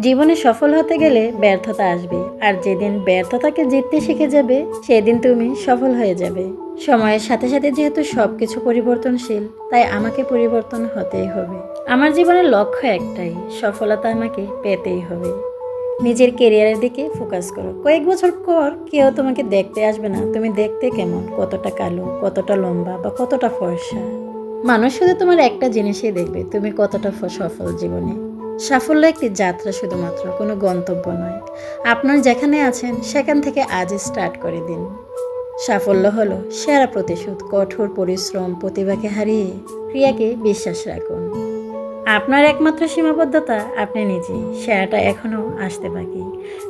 জীবনে সফল হতে গেলে ব্যর্থতা আসবে। আর যেদিন ব্যর্থতাকে জিততে শিখে যাবে, সেদিন তুমি সফল হয়ে যাবে। সময়ের সাথে সাথে যেহেতু সব কিছু পরিবর্তনশীল, তাই আমাকে পরিবর্তন হতেই হবে। আমার জীবনের লক্ষ্য একটাই, সফলতা আমাকে পেতেই হবে। নিজের কেরিয়ারের দিকে ফোকাস করো। কয়েক বছর পর কেউ তোমাকে দেখতে আসবে না। তুমি দেখতে কেমন? কতটা কালো, কতটা লম্বা বা কতটা ফর্সা? মানুষ শুধু তোমার একটা জিনিসই দেখবে। তুমি কতটা সফল জীবনে। সাফল্য একটি যাত্রা শুধুমাত্র, কোনো গন্তব্য নয়। আপনার যেখানে আছেন, সেখান থেকে আজই স্টার্ট করে দিন। সাফল্য হলো সেরা প্রতিশোধ, কঠোর পরিশ্রম, প্রতিভাকে হারিয়ে ক্রিয়াকে বিশ্বাস রাখুন। আপনার একমাত্র সীমাবদ্ধতা, আপনি নিজেই সেরাটা এখনও আসতে বাকি।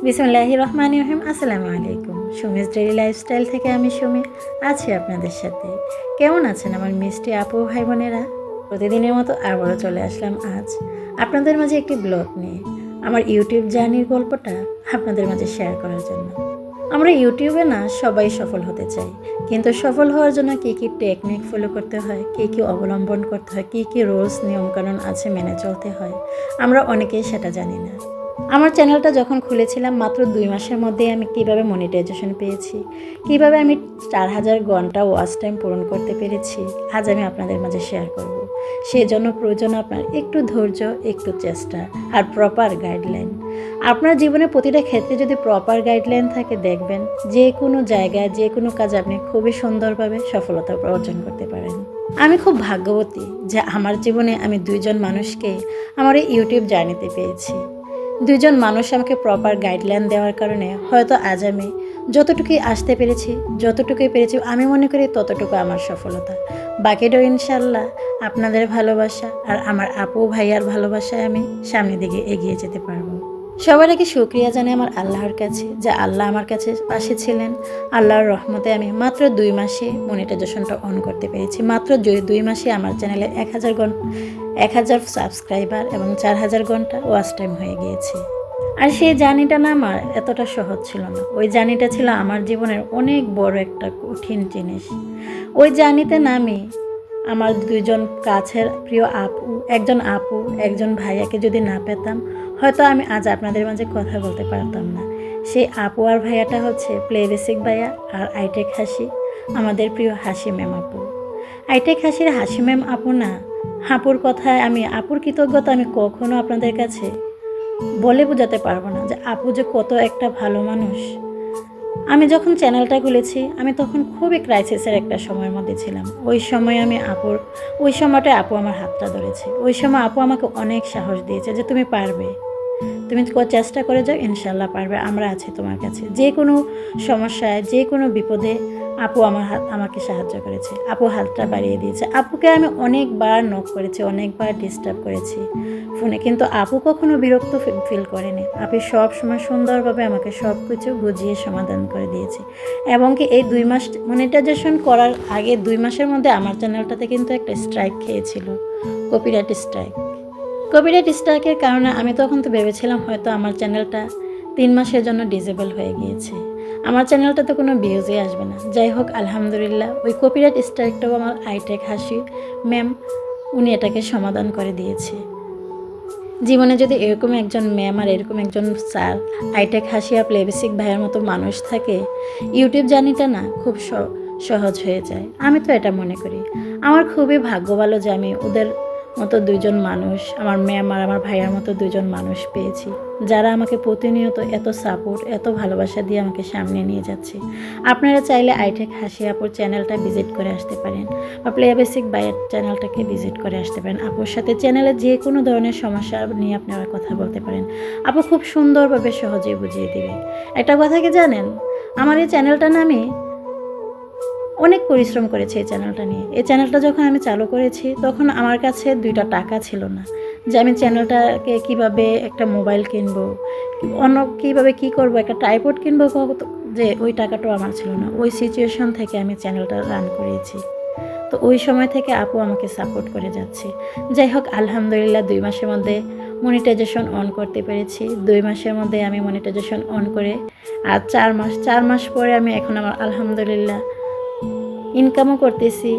বিসমুল্লাহি রহমান রহিম, আসসালামু আলাইকুম। সুমিস ডেলি লাইফস্টাইল থেকে আমি সুমি, আছি আপনাদের সাথে। কেমন আছেন আমার মিষ্টি আপু ভাই বোনেরা? প্রতিদিনের মতো আবারও চলে আসলাম আজ। আপনাদের মাঝে একটি ব্লগ নিয়ে। আমার ইউটিউব জার্নির গল্পটা আপনাদের মাঝে শেয়ার করার জন্য। আমরা ইউটিউবে না সবাই সফল হতে চাই। কিন্তু সফল হওয়ার জন্য কী কী টেকনিক ফলো করতে হয়, কী কী অবলম্বন করতে হয়, কী কী রুলস নিয়মকানুন আছে মেনে চলতে হয়, আমরা অনেকেই সেটা জানি না। আমার চ্যানেলটা যখন খুলেছিলাম মাত্র দুই মাসের মধ্যেই আমি কীভাবে মনিটাইজেশন পেয়েছি, কীভাবে আমি চার হাজার ঘণ্টা ওয়াচ টাইম পূরণ করতে পেরেছি, আজ আমি আপনাদের মাঝে শেয়ার করব। সেই জন্য প্রয়োজন আপনার একটু ধৈর্য, একটু চেষ্টা আর প্রপার গাইডলাইন আপনার জীবনে প্রতিটা ক্ষেত্রে যদি প্রপার গাইডলাইন থাকে, দেখবেন যে কোনো জায়গায়, যে কোনো কাজ আপনি খুবই সুন্দরভাবে সফলতা অর্জন করতে পারেন। আমি খুব ভাগ্যবতী যে আমার জীবনে আমি দুইজন মানুষকে আমার এই ইউটিউব জার্নিতে পেয়েছি। দুইজন মানুষ আমাকে প্রপার গাইডলাইন দেওয়ার কারণে হয়তো আজ আমি যতটুকুই আসতে পেরেছি, যতটুকুই পেরেছি, আমি মনে করি ততটুকু আমার সফলতা। বাকিটাও ইনশাল্লাহ আপনাদের ভালোবাসা আর আমার আপু ভাইয়ার ভালোবাসায় আমি সামনের দিকে এগিয়ে যেতে পারব। সবার আগে শুক্রিয়া জানাই আমার আল্লাহর কাছে যে আল্লাহ আমার কাছে পাশে ছিলেন। আল্লাহর রহমতে আমি মাত্র দুই মাসে মনিটাইজেশনটা অন করতে পেরেছি। মাত্র দুই- মাসে আমার চ্যানেলে এক হাজার ঘণ্টা এক হাজার সাবস্ক্রাইবার এবং চার হাজার ঘণ্টা ওয়াচ টাইম হয়ে গিয়েছে। আর সেই জার্নিটা না আমার এতটা সহজ ছিল না। ওই জার্নিটা ছিল আমার জীবনের অনেক বড় একটা কঠিন জিনিস। ওই জার্নিতে নামি আমার দুজন কাছের প্রিয় আপু, একজন আপু, একজন ভাইয়াকে যদি না পেতাম, হয়তো আমি আজ আপনাদের মাঝে কথা বলতে পারতাম না। সেই আপু আর ভাইয়াটা হচ্ছে প্লে বেসিক ভাইয়া আর আইটেক হাসি, আমাদের প্রিয় হাসি ম্যাম আপু। আইটেক হাসির হাসি ম্যাম আপু না আপুর কথায় আমি, আপুর কৃতজ্ঞতা আমি কখনো আপনাদের কাছে বলে বোঝাতে পারব না যে আপু যে কত একটা ভালো মানুষ। আমি যখন চ্যানেলটা খুলেছি, আমি তখন খুবই ক্রাইসিসের একটা সময়ের মধ্যে ছিলাম। ওই সময় আমি আপুর, ওই সময়টা আপু আমার হাতটা ধরেছে। ওই সময় আপু আমাকে অনেক সাহস দিয়েছে যে তুমি পারবে। তুমি চেষ্টা করে যাও ইনশাল্লাহ পারবে। আমরা আছি তোমার কাছে। যে কোনো সমস্যায়, যে কোনো বিপদে আপু আমার হাত, আমাকে সাহায্য করেছে। আপু হাতটা বাড়িয়ে দিয়েছে। আপুকে আমি অনেকবার নক করেছি, অনেকবার ডিস্টার্ব করেছি। ফোনে, কিন্তু আপু কখনো বিরক্ত ফিল করেনি। আপু সব সময় সুন্দরভাবে আমাকে সব কিছু বুঝিয়ে সমাধান করে দিয়েছে। এবং কি এই দুই মাস মনিটাইজেশন করার আগে দুই মাসের মধ্যে আমার চ্যানেলটাতে কিন্তু একটা স্ট্রাইক খেয়েছিল। কপিরাইট স্ট্রাইক কপিরাইট স্ট্রাইকের কারণে আমি তখন তো ভেবেছিলাম হয়তো আমার চ্যানেলটা তিন মাসের জন্য ডিজেবল হয়ে গিয়েছে। আমার চ্যানেলটাতে কোনো ভিউজই আসবে না। যাই হোক, আলহামদুলিল্লাহ, ওই কপিরাইট স্ট্রাইকটাও আমার আইটেক হাসি ম্যাম উনি এটাকে সমাধান করে দিয়েছে। জীবনে যদি এরকম একজন ম্যাম আর এরকম একজন স্যার আইটেক হাসিয়া প্লেবেসিক ভাইয়ের মতো মানুষ থাকে ইউটিউব জানিটা না খুব সহজ হয়ে যায়। আমি তো এটা মনে করি। আমার খুবই ভাগ্য ভালো যে আমি ওদের মতো দুইজন মানুষ, আমার ম্যাম আর আমার ভাইয়ার মতো দুজন মানুষ পেয়েছি, যারা আমাকে প্রতিনিয়ত এত সাপোর্ট এত ভালোবাসা দিয়ে আমাকে সামনে নিয়ে যাচ্ছে। আপনারা চাইলে আইটেক হাসি আপুর চ্যানেলটা ভিজিট করে আসতে পারেন বা প্লে বেসিক বাইয়ের চ্যানেলটাকে ভিজিট করে আসতে পারেন। আপুর সাথে চ্যানেলে যে কোনো ধরনের সমস্যা নিয়ে আপনারা কথা বলতে পারেন। আপু খুব সুন্দরভাবে সহজেই বুঝিয়ে দিবে। একটা কথা কি জানেন? আমার এই চ্যানেলটা না আমি অনেক পরিশ্রম করেছি এই চ্যানেলটা নিয়ে। এই চ্যানেলটা যখন আমি চালু করেছি, তখন আমার কাছে দুইটা টাকা ছিল না। যে আমি চ্যানেলটাকে কীভাবে একটা মোবাইল কিনবো, অন্য কীভাবে কি করব, একটা টাইপড কিনবো যে ওই টাকাটাও আমার ছিল না। ওই সিচুয়েশন থেকে আমি চ্যানেলটা রান করিয়েছি তো ওই সময় থেকে আপু আমাকে সাপোর্ট করে যাচ্ছে। যাই হোক, আলহামদুলিল্লাহ দুই মাসের মধ্যে মনিটাইজেশন অন করতে পেরেছি। দুই মাসের মধ্যে আমি মনিটাইজেশন অন করে, আর চার মাস চার মাস পরে আমি এখন আমার আলহামদুলিল্লাহ ইনকামও করতেছি।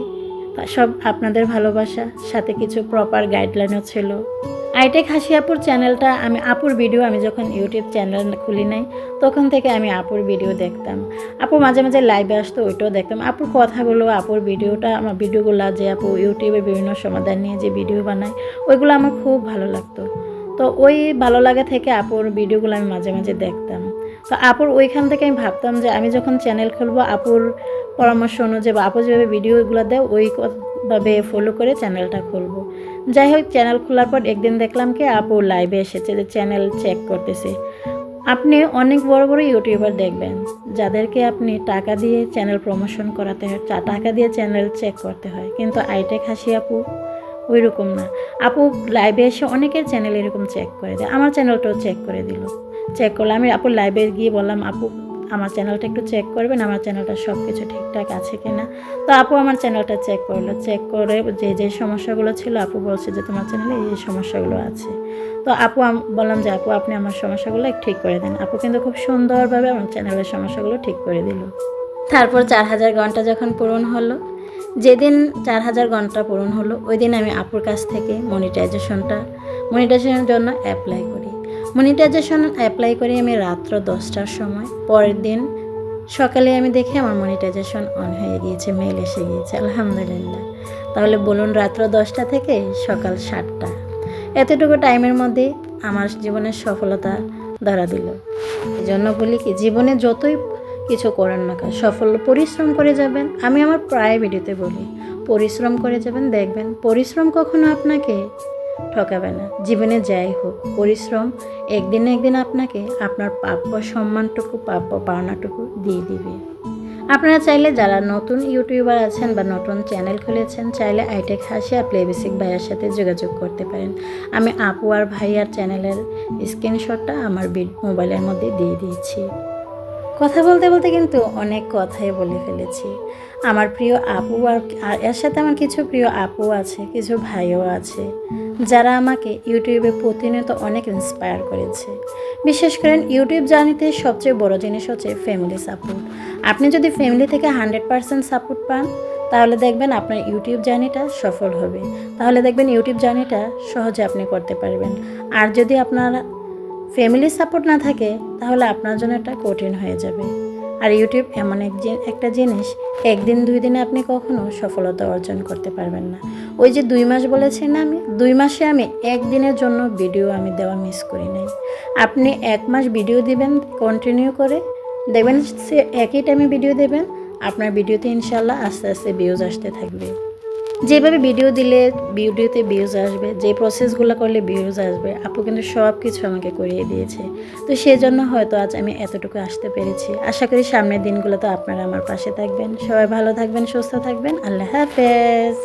সব আপনাদের ভালোবাসা, সাথে কিছু প্রপার গাইডলাইনও ছিল। আইটেক হাসি আপুর চ্যানেলটা আমি আপুর ভিডিও আমি যখন ইউটিউব চ্যানেল খুলি নাই, তখন থেকে আমি আপুর ভিডিও দেখতাম। আপু মাঝে মাঝে লাইভে আসতো, ওইটাও দেখতাম। আপুর কথাগুলো, আপুর ভিডিওটা আমার ভিডিওগুলো যে আপু ইউটিউবে বিভিন্ন সমাধান নিয়ে যে ভিডিও বানায়, ওইগুলো আমার খুব ভালো লাগতো। তো ওই ভালো লাগা থেকে আপুর ভিডিওগুলো আমি মাঝে মাঝে দেখতাম। তো আপুর ওইখান থেকে আমি ভাবতাম যে আমি যখন চ্যানেল খুলবো, আপুর পরামর্শ অনুযায়ী বা আপু যেভাবে ভিডিওগুলো দেয়, ওই ভাবে ফলো করে চ্যানেলটা খুলবো। যাই হোক চ্যানেল খোলার পর একদিন দেখলাম কি আপু লাইভে এসেছে যে চ্যানেল চেক করতেছে। আপনি অনেক বড় বড় ইউটিউবার দেখবেন, যাদেরকে আপনি টাকা দিয়ে চ্যানেল প্রমোশন করাতে হয় টাকা দিয়ে চ্যানেল চেক করতে হয়। কিন্তু আইটেক হাসি আপু ওই রকম না। আপু লাইভে এসে অনেকের চ্যানেল এরকম চেক করে দেয়, আমার চ্যানেলটাও চেক করে দিল। চেক করলাম। আমি আপু লাইভে গিয়ে বললাম, আপু, আমার চ্যানেলটা একটু চেক করবেন, আমার চ্যানেলটা সব কিছু ঠিকঠাক আছে কিনা? তো আপু আমার চ্যানেলটা চেক করল। চেক করে যে যে সমস্যাগুলো ছিল, আপু বলছে যে, তোমার চ্যানেলে এই সমস্যাগুলো আছে। তো আপু বললাম যে, আপু, আপনি আমার সমস্যাগুলো ঠিক করে দেন। আপু কিন্তু খুব সুন্দরভাবে আমার চ্যানেলের সমস্যাগুলো ঠিক করে দিল। তারপর চার হাজার ঘণ্টা যখন পূরণ হলো, যেদিন চার হাজার ঘণ্টা পূরণ হলো, ওই দিন আমি আপুর কাছ থেকে মনিটাইজেশনটা মনিটাইজেশনের জন্য অ্যাপ্লাই করি। মনিটাইজেশন অ্যাপ্লাই করি আমি রাত্র দশটার সময়। পরের দিন সকালে আমি দেখি আমার মনিটাইজেশন অন হয়ে গিয়েছে মেল এসে গিয়েছে, আলহামদুলিল্লাহ। তাহলে বলুন রাত্র দশটা থেকে সকাল সাতটা। এতটুকু টাইমের মধ্যে আমার জীবনের সফলতা ধরা দিল। এই জন্য বলি কি, জীবনে যতই কিছু করেন না সফল পরিশ্রম করে যাবেন। আমি আমার প্রায় ভিডিওতে বলি, পরিশ্রম করে যাবেন, দেখবেন পরিশ্রম কখনো আপনাকে ঠকাবে না। জীবনে যাই হোক, পরিশ্রম একদিন একদিন আপনাকে আপনার প্রাপ্য সম্মানটুকু প্রাপ্য পাওনাটুকু দিয়ে দিবে। আপনারা চাইলে যারা নতুন ইউটিউবার আছেন বা নতুন চ্যানেল খুলেছেন, চাইলে আইটেক হাসি আর প্লেবেসিক ভাইয়ের সাথে যোগাযোগ করতে পারেন। আমি আপু আর ভাইয়ার চ্যানেলের স্ক্রিনশটটা আমার মোবাইলের মধ্যে দিয়ে দিয়েছি। কথা বলতে বলতে কিন্তু অনেক কথাই বলে ফেলেছি। আমার প্রিয় আপু আর এর সাথে আমার কিছু প্রিয় আপু আছে, কিছু ভাইও আছে। যারা আমাকে ইউটিউবে প্রতিনিয়ত অনেক ইন্সপায়ার করেছে। বিশেষ করে ইউটিউব জার্নিতে সবচেয়ে বড় জিনিস হচ্ছে ফ্যামিলি সাপোর্ট আপনি যদি ফ্যামিলি থেকে হান্ড্রেড পারসেন্ট সাপোর্ট পান, তাহলে দেখবেন আপনার ইউটিউব জার্নিটা সফল হবে। তাহলে দেখবেন ইউটিউব জার্নিটা সহজে আপনি করতে পারবেন। আর যদি আপনার ফ্যামিলি সাপোর্ট না থাকে, তাহলে আপনার জন্য এটা কঠিন হয়ে যাবে। আর ইউটিউব এমন এক একটা জিনিস, একদিন দুই দিনে আপনি কখনো সফলতা অর্জন করতে পারবেন না। ওই যে দুই মাস বলেছি না আমি, দুই মাসে আমি একদিনের জন্য ভিডিও আমি দেওয়া মিস করি নাই। আপনি এক মাস ভিডিও দিবেন কন্টিনিউ করে, দেখবেন সে একই টাইমে ভিডিও দেবেন, আপনার ভিডিওতে ইনশাল্লাহ আস্তে আস্তে ভিউজ আসতে থাকবে। যেভাবে ভিডিও দিলে ভিডিওতে ভিউজ আসবে, যে প্রসেসগুলো করলে ভিউজ আসবে, আপু কিন্তু সব কিছু আমাকে করিয়ে দিয়েছে। তো সেজন্য হয়তো আজ আমি এতটুকু আসতে পেরেছি। আশা করি সামনের দিনগুলোতে আপনারা আমার পাশে থাকবেন। সবাই ভালো থাকবেন, সুস্থ থাকবেন। আল্লাহ হাফেজ।